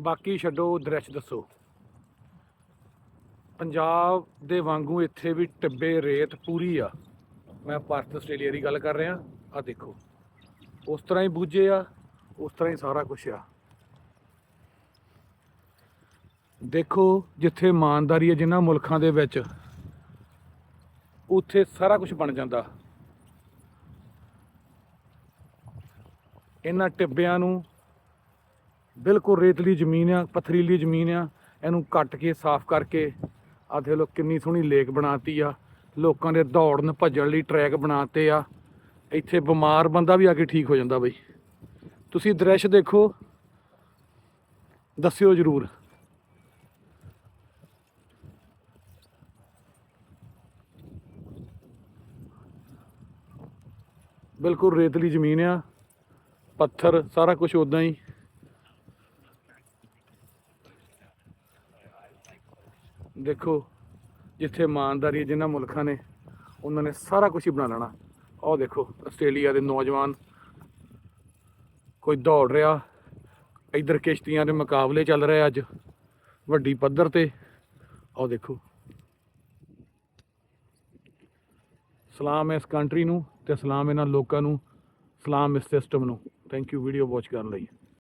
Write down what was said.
ਬਾਕੀ ਛੱਡੋ ਦ੍ਰਿਸ਼ ਦੱਸੋ। ਪੰਜਾਬ ਦੇ ਵਾਂਗੂ ਇੱਥੇ ਵੀ ਟਿੱਬੇ ਰੇਤ ਪੂਰੀ ਆ। ਮੈਂ ਭਾਰਤ ਆਸਟ੍ਰੇਲੀਆ ਦੀ ਗੱਲ ਕਰ ਰਿਹਾ ਆ ਦੇਖੋ। ਉਸ ਤਰ੍ਹਾਂ ਹੀ ਬੂਝੇ ਆ, ਉਸ ਤਰ੍ਹਾਂ ਹੀ ਸਾਰਾ ਕੁਝ ਆ। ਦੇਖੋ, ਜਿੱਥੇ ਇਮਾਨਦਾਰੀ ਹੈ ਜਿਨ੍ਹਾਂ ਮੁਲਕਾਂ ਦੇ ਵਿੱਚ, ਉੱਥੇ ਸਾਰਾ ਕੁਝ ਬਣ ਜਾਂਦਾ। ਇਹਨਾਂ ਟਿੱਬਿਆਂ ਨੂੰ ਬਿਲਕੁਲ ਰੇਤਲੀ ਜ਼ਮੀਨ ਆ, ਪਥਰੀਲੀ ਜ਼ਮੀਨ ਆ। ਇਹਨੂੰ ਕੱਟ ਕੇ, ਸਾਫ਼ ਕਰਕੇ, ਆਹ ਦੇਖ ਲਓ ਕਿੰਨੀ ਸੋਹਣੀ ਲੇਕ ਬਣਾਤੀ ਆ। ਲੋਕਾਂ ਦੇ ਦੌੜਨ ਭੱਜਣ ਲਈ ਟਰੈਕ ਬਣਾਤੇ ਆ। ਇੱਥੇ ਬਿਮਾਰ ਬੰਦਾ ਵੀ ਆ ਕੇ ਠੀਕ ਹੋ ਜਾਂਦਾ ਬਈ। ਤੁਸੀਂ ਦ੍ਰਿਸ਼ ਦੇਖੋ, ਦੱਸਿਓ ਜਰੂਰ। ਬਿਲਕੁਲ ਰੇਤਲੀ ਜ਼ਮੀਨ ਆ, ਪੱਥਰ, ਸਾਰਾ ਕੁਝ ਉਦਾਂ ਹੀ। ਦੇਖੋ, ਜਿੱਥੇ ਇਮਾਨਦਾਰੀ ਹੈ ਜਿਨ੍ਹਾਂ ਮੁਲਕਾਂ ਨੇ, ਉਹਨਾਂ ਨੇ ਸਾਰਾ ਕੁਝ ਹੀ ਬਣਾ ਲੈਣਾ। ਆਹ ਦੇਖੋ, ਆਸਟ੍ਰੇਲੀਆ ਦੇ ਨੌਜਵਾਨ, ਕੋਈ ਦੌੜ ਰਿਹਾ, ਇਧਰ ਕਿਸ਼ਤੀਆਂ ਦੇ ਮੁਕਾਬਲੇ ਚੱਲ ਰਹੇ ਅੱਜ, ਵੱਡੀ ਪੱਧਰ ਤੇ। ਆਹ ਦੇਖੋ। ਸਲਾਮ ਇਸ ਕੰਟਰੀ ਨੂੰ ਤੇ ਸਲਾਮ ਇਹਨਾਂ ਲੋਕਾਂ ਨੂੰ, ਸਲਾਮ ਇਸ ਸਿਸਟਮ ਨੂੰ। ਥੈਂਕ ਯੂ ਵੀਡੀਓ ਵਾਚ ਕਰਨ ਲਈ।